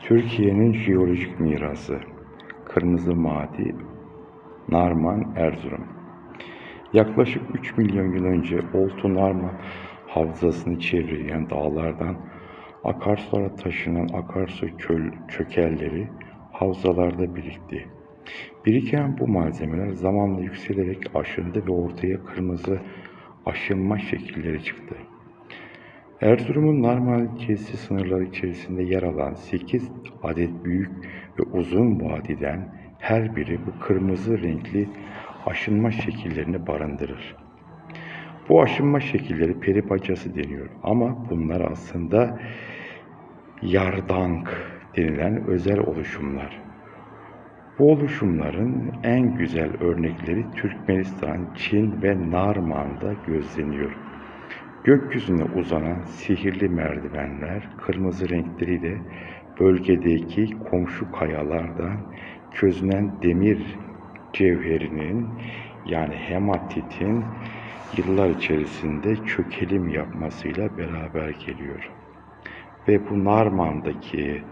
Türkiye'nin jeolojik mirası Kırmızı Madi Narman Erzurum Yaklaşık 3 milyon yıl önce Oltu Narman havzasını çevreleyen dağlardan akarsulara taşınan akarsu köl, çökelleri havzalarda birikti. Biriken bu malzemeler zamanla yükselerek aşındı ve ortaya kırmızı aşınma şekilleri çıktı. Erzurum'un normal tesisi sınırları içerisinde yer alan 8 adet büyük ve uzun vadiden her biri bu kırmızı renkli aşınma şekillerini barındırır. Bu aşınma şekilleri peri bacası deniyor ama bunlar aslında yardank denilen özel oluşumlar. Bu oluşumların en güzel örnekleri Türkmenistan, Çin ve Narman'da gözleniyor. Gökyüzüne uzanan sihirli merdivenler kırmızı renkleriyle bölgedeki komşu kayalardan çözünen demir cevherinin yani hematitin yıllar içerisinde çökelim yapmasıyla beraber geliyor. Ve bu Narman'daki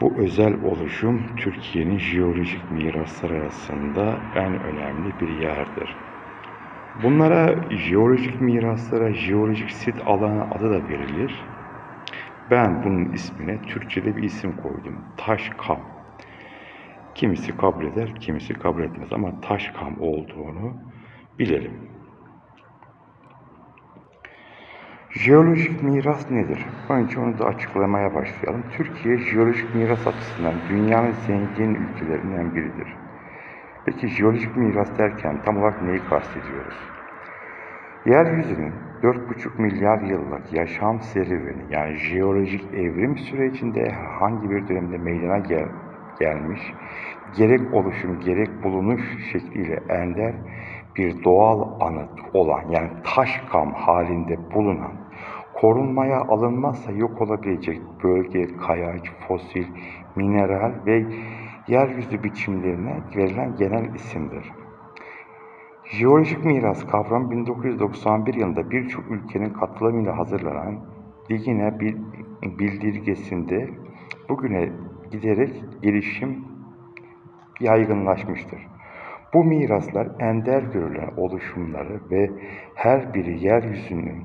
bu özel oluşum Türkiye'nin jeolojik mirasları arasında en önemli bir yerdir. Bunlara jeolojik miraslara jeolojik sit alanı adı da verilir. Ben bunun ismine Türkçe'de bir isim koydum. Taşkam. Kimisi kabul eder, kimisi kabul etmez ama Taşkam olduğunu bilelim. Jeolojik miras nedir? Önce onu da açıklamaya başlayalım. Türkiye jeolojik miras açısından dünyanın zengin ülkelerinden biridir. Peki jeolojik miras derken tam olarak neyi kastediyoruz? Yeryüzünün 4,5 milyar yıllık yaşam serüveni yani jeolojik evrim sürecinde herhangi bir dönemde meydana gel gelmiş, gerek oluşum gerek bulunuş şekliyle ender bir doğal anıt olan yani taş kam halinde bulunan korunmaya alınmazsa yok olabilecek bölge, kayaç, fosil, mineral ve yeryüzü biçimlerine verilen genel isimdir. Jeolojik miras kavramı 1991 yılında birçok ülkenin katılımıyla hazırlanan Digine bildirgesinde bugüne giderek gelişim yaygınlaşmıştır. Bu miraslar ender görülen oluşumları ve her biri yeryüzünün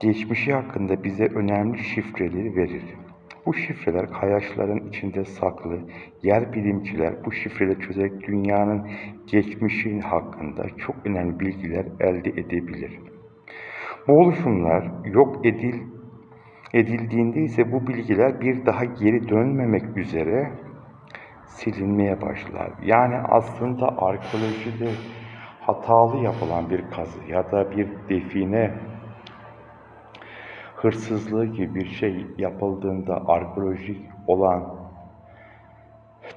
geçmişi hakkında bize önemli şifreleri verir. Bu şifreler kayaçların içinde saklı, yer bilimciler bu şifreleri çözerek dünyanın geçmişi hakkında çok önemli bilgiler elde edebilir. Bu oluşumlar yok edil, edildiğinde ise bu bilgiler bir daha geri dönmemek üzere silinmeye başlar. Yani aslında arkeolojide hatalı yapılan bir kazı ya da bir define hırsızlığı gibi bir şey yapıldığında arkeolojik olan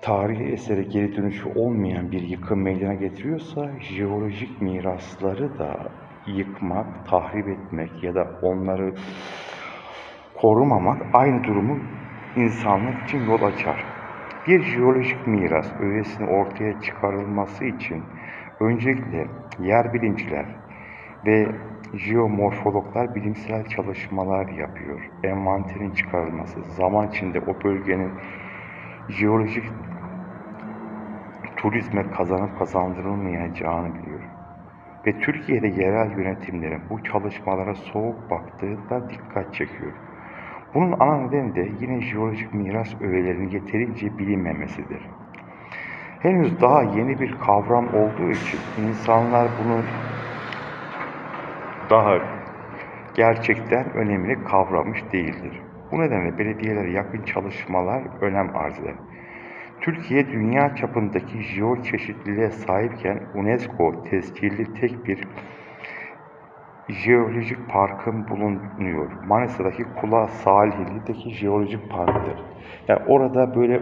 tarihi esere geri dönüşü olmayan bir yıkım meydana getiriyorsa jeolojik mirasları da yıkmak, tahrip etmek ya da onları korumamak aynı durumu insanlık için yol açar. Bir jeolojik miras öğesinin ortaya çıkarılması için öncelikle yer bilimciler ve jeomorfologlar bilimsel çalışmalar yapıyor. Envanterin çıkarılması, zaman içinde o bölgenin jeolojik turizme kazanıp kazandırılmayacağını biliyor. Ve Türkiye'de yerel yönetimlerin bu çalışmalara soğuk baktığı da dikkat çekiyor. Bunun ana nedeni de yine jeolojik miras öğelerinin yeterince bilinmemesidir. Henüz daha yeni bir kavram olduğu için insanlar bunu daha gerçekten önemli kavramış değildir. Bu nedenle belediyelere yakın çalışmalar önem arz eder. Türkiye dünya çapındaki jeoçeşitliliğe sahipken UNESCO tescilli tek bir jeolojik parkın bulunuyor. Manisa'daki Kula sahilindeki jeolojik parktır. Yani orada böyle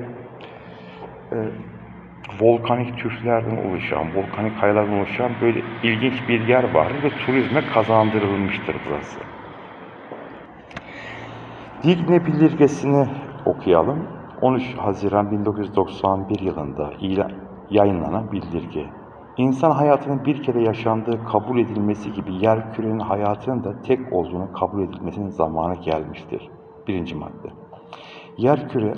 e, volkanik tüflerden oluşan, volkanik kayalardan oluşan böyle ilginç bir yer var ve turizme kazandırılmıştır burası. Digne bildirgesini okuyalım. 13 Haziran 1991 yılında yayınlanan bildirge. İnsan hayatının bir kere yaşandığı kabul edilmesi gibi yer kürenin hayatının da tek olduğunu kabul edilmesinin zamanı gelmiştir. Birinci madde. Yerküre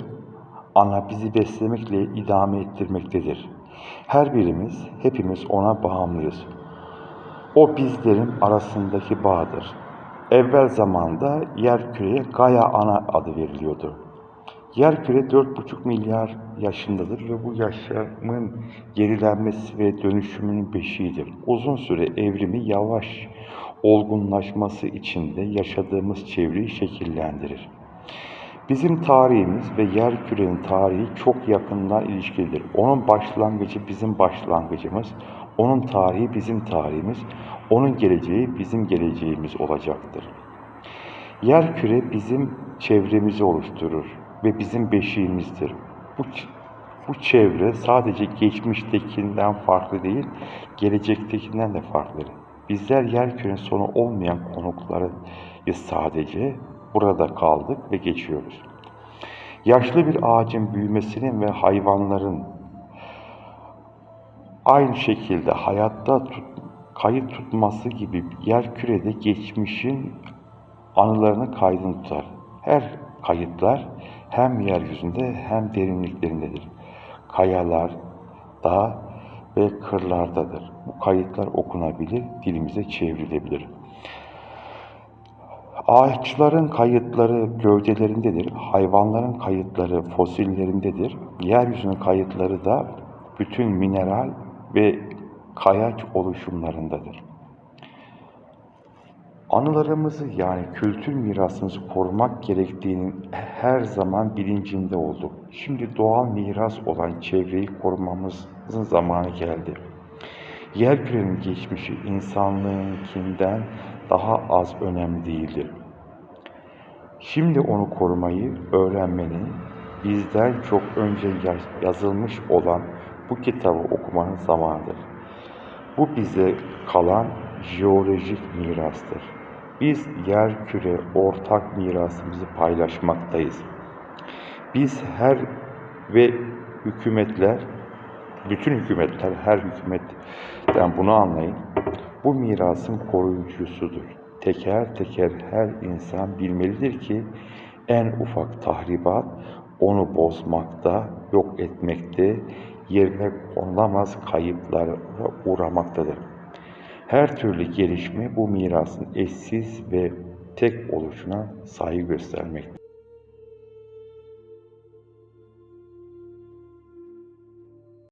ana bizi beslemekle idame ettirmektedir. Her birimiz, hepimiz ona bağımlıyız. O bizlerin arasındaki bağdır. Evvel zamanda yerküreye Gaia Ana adı veriliyordu. Yerküre 4,5 milyar yaşındadır ve bu yaşamın gerilenmesi ve dönüşümünün beşiğidir. Uzun süre evrimi yavaş olgunlaşması içinde yaşadığımız çevreyi şekillendirir. Bizim tarihimiz ve yerkürenin tarihi çok yakından ilişkilidir. Onun başlangıcı bizim başlangıcımız, onun tarihi bizim tarihimiz, onun geleceği bizim geleceğimiz olacaktır. Yerküre bizim çevremizi oluşturur ve bizim beşiğimizdir. Bu, bu çevre sadece geçmiştekinden farklı değil, gelecektekinden de farklıdır. Bizler yerkürenin sonu olmayan konuklarıyız sadece. Burada kaldık ve geçiyoruz. Yaşlı bir ağacın büyümesinin ve hayvanların aynı şekilde hayatta tut, kayıt tutması gibi yer kürede geçmişin anılarını kaydını tutar. Her kayıtlar hem yeryüzünde hem derinliklerindedir. Kayalar, dağ ve kırlardadır. Bu kayıtlar okunabilir, dilimize çevrilebilir. Ağaçların kayıtları gövdelerindedir, hayvanların kayıtları fosillerindedir, yeryüzünün kayıtları da bütün mineral ve kayaç oluşumlarındadır. Anılarımızı yani kültür mirasımızı korumak gerektiğinin her zaman bilincinde olduk. Şimdi doğal miras olan çevreyi korumamızın zamanı geldi. Yerkürenin geçmişi insanlığınkinden daha az önemli değildir. Şimdi onu korumayı öğrenmenin bizden çok önce yaz- yazılmış olan bu kitabı okumanın zamanıdır. Bu bize kalan jeolojik mirastır. Biz yer küre ortak mirasımızı paylaşmaktayız. Biz her ve hükümetler, bütün hükümetler, her hükümetten bunu anlayın. Bu mirasın koruyucusudur. Teker teker her insan bilmelidir ki en ufak tahribat onu bozmakta, yok etmekte, yerine konulamaz kayıplara uğramaktadır. Her türlü gelişme bu mirasın eşsiz ve tek oluşuna saygı göstermektedir.